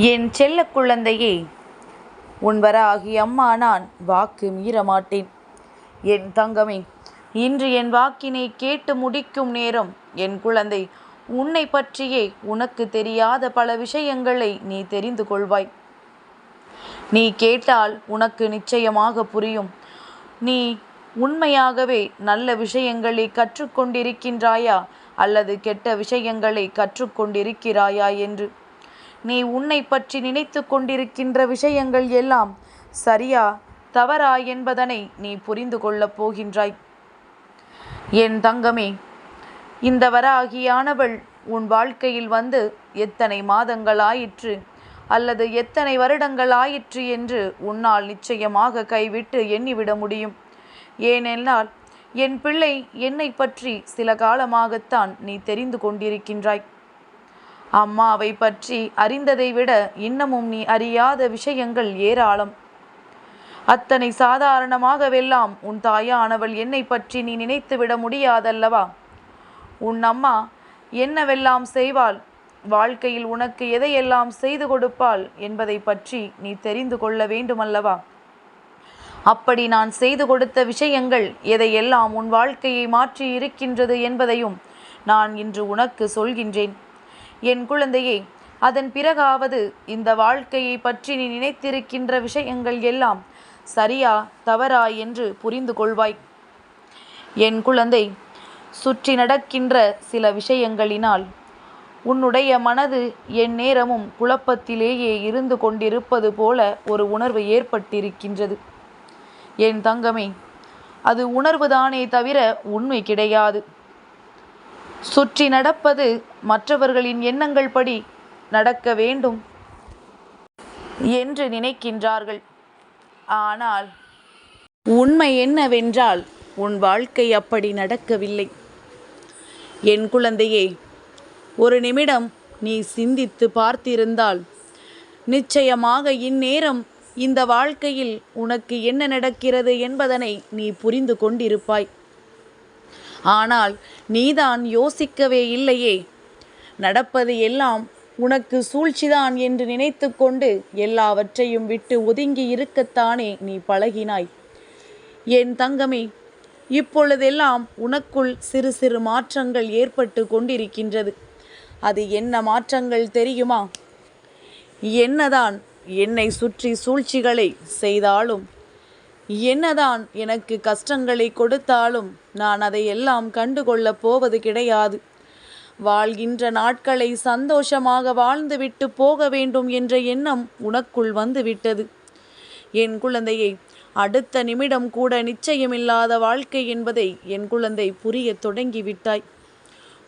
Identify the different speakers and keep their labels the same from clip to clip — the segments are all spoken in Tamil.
Speaker 1: என் செல்ல குழந்தையே உன் ஆகிய அம்மா நான் வாக்கு மீறமாட்டேன். என் தங்கமே இன்று என் வாக்கினை கேட்டு முடிக்கும் நேரம் என் குழந்தை உன்னை பற்றியே உனக்கு தெரியாத பல விஷயங்களை நீ தெரிந்து கொள்வாய். நீ கேட்டால் உனக்கு நிச்சயமாக புரியும். நீ உண்மையாகவே நல்ல விஷயங்களை கற்றுக்கொண்டிருக்கின்றாயா அல்லது கெட்ட விஷயங்களை கற்றுக்கொண்டிருக்கிறாயா என்று. நீ உன்னை பற்றி நினைத்து கொண்டிருக்கின்ற விஷயங்கள் எல்லாம் சரியா தவறா என்பதனை நீ புரிந்து கொள்ளப் போகின்றாய். என் தங்கமே இந்த வராகியானவள் உன் வாழ்க்கையில் வந்து எத்தனை மாதங்கள் ஆயிற்று அல்லது எத்தனை வருடங்கள் ஆயிற்று என்று உன்னால் நிச்சயமாக கைவிட்டு எண்ணிவிட முடியும். ஏனென்றால் என் பிள்ளை என்னை பற்றி சில காலமாகத்தான் நீ தெரிந்து கொண்டிருக்கின்றாய். அம்மாவை பற்றி அறிந்ததை விட இன்னமும் நீ அறியாத விஷயங்கள் ஏராளம். அத்தனை சாதாரணமாகவெல்லாம் உன் தாயானவள் என்னை பற்றி நீ நினைத்து விட முடியாதல்லவா? உன் அம்மா என்னவெல்லாம் செய்வாள்? வாழ்க்கையில் உனக்கு எதையெல்லாம் செய்து கொடுப்பாள் என்பதை பற்றி நீ தெரிந்து கொள்ள வேண்டுமல்லவா? அப்படி நான் செய்து கொடுத்த விஷயங்கள் எதையெல்லாம் உன் வாழ்க்கையை மாற்றி இருக்கின்றது என்பதையும் நான் இன்று உனக்கு சொல்கின்றேன். என் குழந்தையே அதன் பிறகாவது இந்த வாழ்க்கையை பற்றி நீ நினைத்திருக்கின்ற விஷயங்கள் எல்லாம் சரியா தவறா என்று புரிந்து கொள்வாய். என் குழந்தை சுற்றி நடக்கின்ற சில விஷயங்களினால் உன்னுடைய மனது என் நேரமும் குழப்பத்திலேயே இருந்து கொண்டிருப்பது போல ஒரு உணர்வு ஏற்பட்டிருக்கின்றது. என் தங்கமே அது உணர்வுதானே தவிர உண்மை கிடையாது. சுற்றி நடப்பது மற்றவர்களின் எண்ணங்கள் படி நடக்க வேண்டும் என்று நினைக்கின்றார்கள். ஆனால் உண்மை என்னவென்றால் உன் வாழ்க்கை அப்படி நடக்கவில்லை. என் குழந்தையே ஒரு நிமிடம் நீ சிந்தித்து பார்த்திருந்தால் நிச்சயமாக இந்நேரம் இந்த வாழ்க்கையில் உனக்கு என்ன நடக்கிறது என்பதனை நீ புரிந்து கொண்டிருப்பாய். ஆனால் நீதான் யோசிக்கவே இல்லையே. நடப்பது எல்லாம் உனக்கு சூழ்ச்சிதான் என்று நினைத்து கொண்டு எல்லாவற்றையும் விட்டு ஒதுங்கி இருக்கத்தானே நீ பழகினாய். என் தங்கமே இப்பொழுதெல்லாம் உனக்குள் சிறு சிறு மாற்றங்கள் ஏற்பட்டு கொண்டிருக்கின்றது. அது என்ன மாற்றங்கள் தெரியுமா? என்னதான் என்னை சுற்றி சூழ்ச்சிகளை செய்தாலும் என்னதான் எனக்கு கஷ்டங்களை கொடுத்தாலும் நான் அதையெல்லாம் கண்டுகொள்ளப் போவது கிடையாது. வாழ்கின்ற நாட்களை சந்தோஷமாக வாழ்ந்துவிட்டு போக வேண்டும் என்ற எண்ணம் உனக்குள் வந்துவிட்டது என் குழந்தையை அடுத்த நிமிடம் கூட நிச்சயமில்லாத வாழ்க்கை என்பதை என் குழந்தை புரிய தொடங்கிவிட்டாய்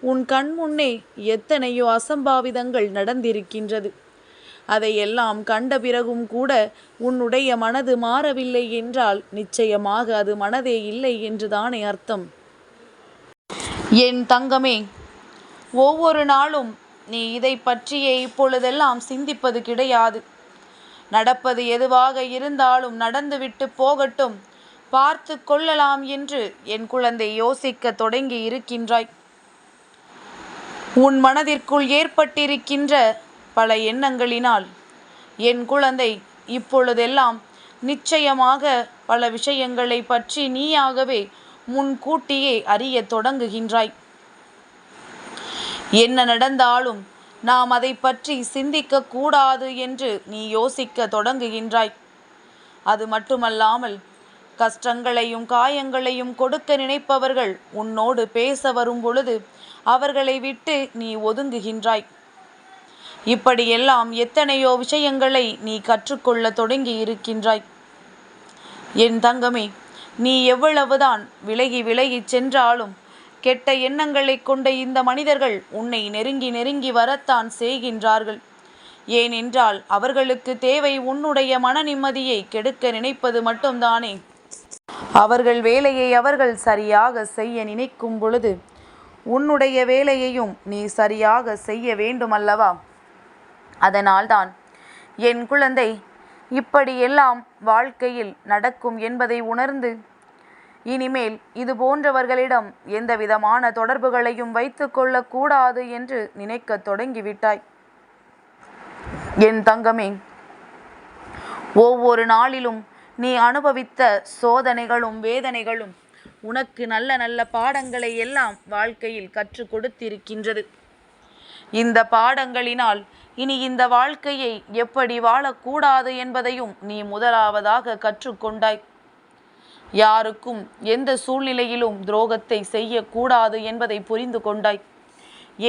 Speaker 1: உன் கண் முன்னே எத்தனையோ அசம்பாவிதங்கள் நடந்திருக்கின்றது. அதையெல்லாம் கண்ட பிறகும் கூட உன்னுடைய மனது மாறவில்லை என்றால் நிச்சயமாக அது மனதே இல்லை என்றுதானே அர்த்தம். என் தங்கமே ஒவ்வொரு நாளும் நீ இதை பற்றியே இப்பொழுதெல்லாம் சிந்திப்பது கிடையாது. நடப்பது எதுவாக இருந்தாலும் நடந்துவிட்டு போகட்டும் பார்த்து கொள்ளலாம் என்று என் குழந்தை யோசிக்க தொடங்கி இருக்கின்றாய். உன் மனதிற்குள் ஏற்பட்டிருக்கின்ற பல எண்ணங்களினால். என் குழந்தை இப்பொழுதெல்லாம் நிச்சயமாக பல விஷயங்களை பற்றி நீயாகவே முன்கூட்டியே அறியத் தொடங்குகின்றாய். என்ன நடந்தாலும் நாம் அதை பற்றி சிந்திக்க கூடாது என்று நீ யோசிக்க தொடங்குகின்றாய். அது மட்டுமல்லாமல் கஷ்டங்களையும் காயங்களையும் கொடுக்க நினைப்பவர்கள் உன்னோடு பேச வரும் பொழுது அவர்களை விட்டு நீ ஒதுங்குகின்றாய். இப்படியெல்லாம் எத்தனையோ விஷயங்களை நீ கற்றுக்கொள்ள தொடங்கி இருக்கின்றாய் என் தங்கமே நீ எவ்வளவுதான் விலகி விலகிச் சென்றாலும் கெட்ட எண்ணங்களை கொண்ட இந்த மனிதர்கள் உன்னை நெருங்கி நெருங்கி வரத்தான் செய்கின்றார்கள். ஏனென்றால் அவர்களுக்கு தேவை உன்னுடைய மன நிம்மதியை கெடுக்க நினைப்பது மட்டும்தானே. அவர்கள் வேலையை அவர்கள் சரியாக செய்ய நினைக்கும் பொழுது உன்னுடைய வேலையையும் நீ சரியாக செய்ய வேண்டுமல்லவா? அதனால்தான் என் குழந்தை இப்படியெல்லாம் வாழ்க்கையில் நடக்கும் என்பதை உணர்ந்து இனிமேல் இது போன்றவர்களிடம் எந்தவிதமான தொடர்புகளையும் வைத்து கொள்ளக்கூடாது என்று நினைக்கத் தொடங்கிவிட்டாய். என் தங்கமே ஒவ்வொரு நாளிலும் நீ அனுபவித்த சோதனைகளும் வேதனைகளும் உனக்கு நல்ல நல்ல பாடங்களை எல்லாம் வாழ்க்கையில் கற்றுக் கொடுத்திருக்கின்றது. இந்த பாடங்களினால் இனி இந்த வாழ்க்கையை எப்படி வாழக்கூடாது என்பதையும் நீ முதலாவதாக கற்றுக்கொண்டாய். யாருக்கும் எந்த சூழ்நிலையிலும் துரோகத்தை செய்யக்கூடாது என்பதை புரிந்து கொண்டாய்.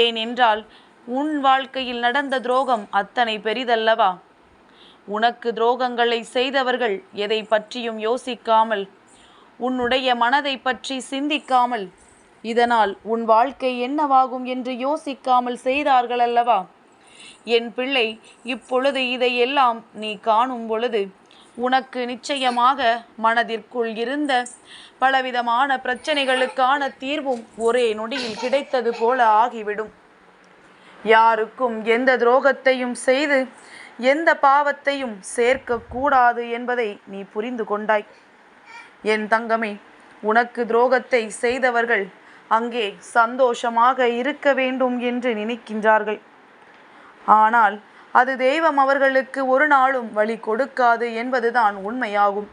Speaker 1: ஏனென்றால் உன் வாழ்க்கையில் நடந்த துரோகம் அத்தனை பெரிதல்லவா? உனக்கு துரோகங்களை செய்தவர்கள் எதை பற்றியும் யோசிக்காமல் உன்னுடைய மனதை பற்றி சிந்திக்காமல் இதனால் உன் வாழ்க்கை என்னவாகும் என்று யோசிக்காமல் செய்தார்கள் அல்லவா என் பிள்ளை இப்பொழுது இதையெல்லாம் நீ காணும் பொழுது உனக்கு நிச்சயமாக மனதிற்குள் இருந்த பலவிதமான பிரச்சனைகளுக்கான தீர்வும் ஒரே நொடியில் கிடைத்தது போல ஆகிவிடும். யாருக்கும் எந்த துரோகத்தையும் செய்து எந்த பாவத்தையும் சேர்க்கக்கூடாது என்பதை நீ புரிந்து கொண்டாய். என் தங்கமே உனக்கு துரோகத்தை செய்தவர்கள் அங்கே சந்தோஷமாக இருக்க வேண்டும் என்று நினைக்கின்றார்கள். ஆனால் அது தெய்வம் அவர்களுக்கு ஒரு நாளும் வழி கொடுக்காது என்பதுதான் உண்மையாகும்.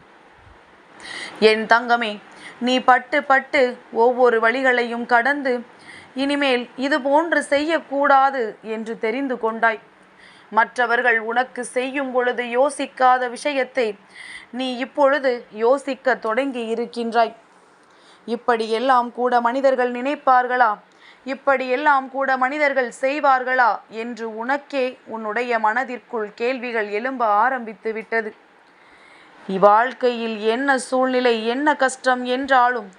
Speaker 1: என் தங்கமே நீ பட்டு பட்டு ஒவ்வொரு வழிகளையும் கடந்து இனிமேல் இது போன்று செய்யக்கூடாது என்று தெரிந்து கொண்டாய். மற்றவர்கள் உனக்கு செய்யும் பொழுது யோசிக்காத விஷயத்தை நீ இப்பொழுது யோசிக்க தொடங்கி இருக்கின்றாய். இப்படியெல்லாம் கூட மனிதர்கள் நினைப்பார்களா? இப்படியெல்லாம் கூட மனிதர்கள் செய்வார்களா என்று உனக்கே உன்னுடைய மனதிற்குள் கேள்விகள் எழும்ப ஆரம்பித்து விட்டது. இவ்வாழ்க்கையில் என்ன சூழ்நிலை என்ன கஷ்டம் என்றாலும்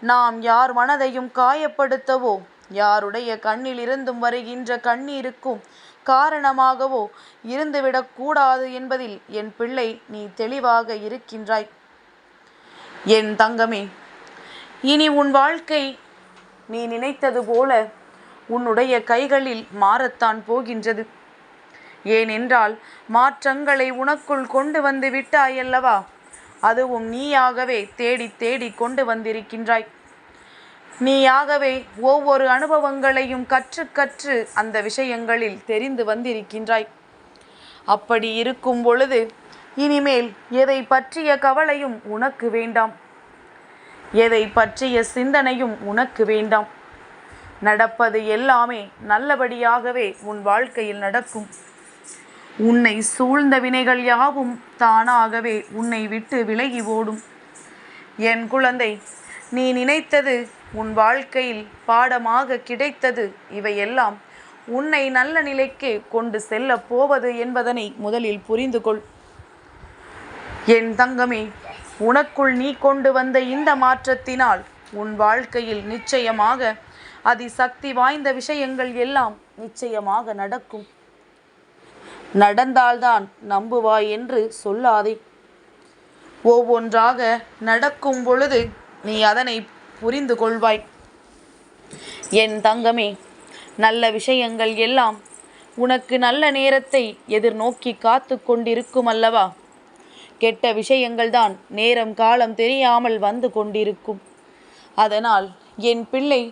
Speaker 1: நாம் யார் மனதையும் காயப்படுத்தவோ யாருடைய கண்ணில் இருந்தும் வருகின்ற கண்ணீருக்கும் காரணமாகவோ இருந்துவிடக்கூடாது என்பதில் என் பிள்ளை நீ தெளிவாக இருக்கின்றாய். என் தங்கமே இனி உன் வாழ்க்கை நீ நினைத்தது போல உன்னுடைய கைகளில் மாறத்தான் போகின்றது. ஏனென்றால் மாற்றங்களை உனக்குள் கொண்டு வந்து விட்டாயல்லவா அதுவும் நீயாகவே தேடி தேடி கொண்டு வந்திருக்கின்றாய். நீயாகவே ஒவ்வொரு அனுபவங்களையும் கற்று கற்று அந்த விஷயங்களில் தெரிந்து வந்திருக்கின்றாய். அப்படி இருக்கும் பொழுது இனிமேல் எதை பற்றிய கவலையும் உனக்கு வேண்டாம். எதை பற்றிய சிந்தனையும் உனக்கு வேண்டாம். நடப்பது எல்லாமே நல்லபடியாகவே உன் வாழ்க்கையில் நடக்கும். உன்னை சூழ்ந்த வினைகள் யாவும் தானாகவே உன்னை விட்டு விலகி ஓடும். என் குழந்தை நீ நினைத்தது உன் வாழ்க்கையில் பாடமாக கிடைத்தது இவையெல்லாம் உன்னை நல்ல நிலைக்கு கொண்டு செல்ல போவது என்பதனை முதலில் புரிந்து கொள் என் தங்கமே உனக்குள் நீ கொண்டு வந்த இந்த மாற்றத்தினால் உன் வாழ்க்கையில் நிச்சயமாக அதிசக்தி வாய்ந்த விஷயங்கள் எல்லாம் நிச்சயமாக நடக்கும். நடந்தால்தான் நம்புவாய் என்று சொல்லாதே. ஒவ்வொன்றாக நடக்கும் பொழுது நீ அதனை புரிந்து கொள்வாய். என் தங்கமே நல்ல விஷயங்கள் எல்லாம் உனக்கு நல்ல நேரத்தை எதிர்நோக்கி காத்து கொண்டிருக்கும் அல்லவா? கெட்ட விஷயங்கள் தான் நேரம் காலம் தெரியாமல் வந்து கொண்டிருக்கும். அதனால் என் பிள்ளை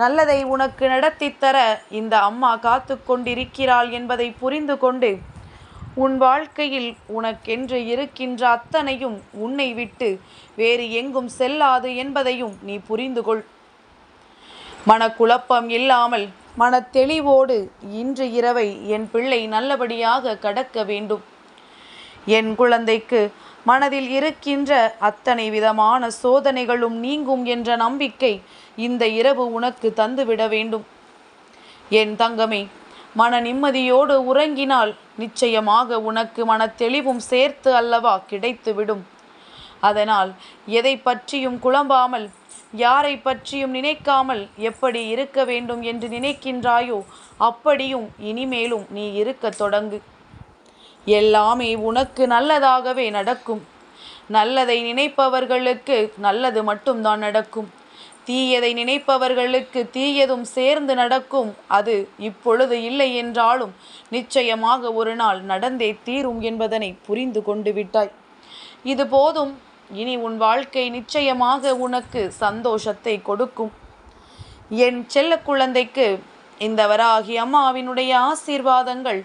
Speaker 1: நல்லதை உனக்கு நடத்தித்தர தர இந்த அம்மா காத்து கொண்டிருக்கிறாள் என்பதை புரிந்து கொண்டு உன் வாழ்க்கையில் உனக்கென்று இருக்கின்ற அத்தனையும் உன்னை விட்டு வேறு எங்கும் செல்லாது என்பதையும் நீ புரிந்து கொள். மனக்குழப்பம் இல்லாமல் மனத்தெளிவோடு இன்று இரவை என் பிள்ளை நல்லபடியாக கடக்க வேண்டும். என் குழந்தைக்கு மனதில் இருக்கின்ற அத்தனை விதமான சோதனைகளும் நீங்கும் என்ற நம்பிக்கை இந்த இரவு உனக்கு தந்துவிட வேண்டும். என் தங்கமே மன நிம்மதியோடு உறங்கினால் நிச்சயமாக உனக்கு மன தெளிவும் சேர்த்து அல்லவா கிடைத்துவிடும். அதனால் எதை பற்றியும் குழம்பாமல் யாரை பற்றியும் நினைக்காமல் எப்படி இருக்க வேண்டும் என்று நினைக்கின்றாயோ அப்படியும் இனிமேலும் நீ இருக்கத் தொடங்கு. எல்லாமே உனக்கு நல்லதாகவே நடக்கும். நல்லதை நினைப்பவர்களுக்கு நல்லது மட்டும்தான் நடக்கும். தீயதை நினைப்பவர்களுக்கு தீயதும் சேர்ந்து நடக்கும். அது இப்பொழுது இல்லை என்றாலும் நிச்சயமாக ஒரு நாள் நடந்தே தீரும் என்பதனை புரிந்து கொண்டு விட்டாய். இது போதும். இனி உன் வாழ்க்கை நிச்சயமாக உனக்கு சந்தோஷத்தை கொடுக்கும். என் செல்ல குழந்தைக்கு இந்த வராகி அம்மாவினுடைய ஆசீர்வாதங்கள்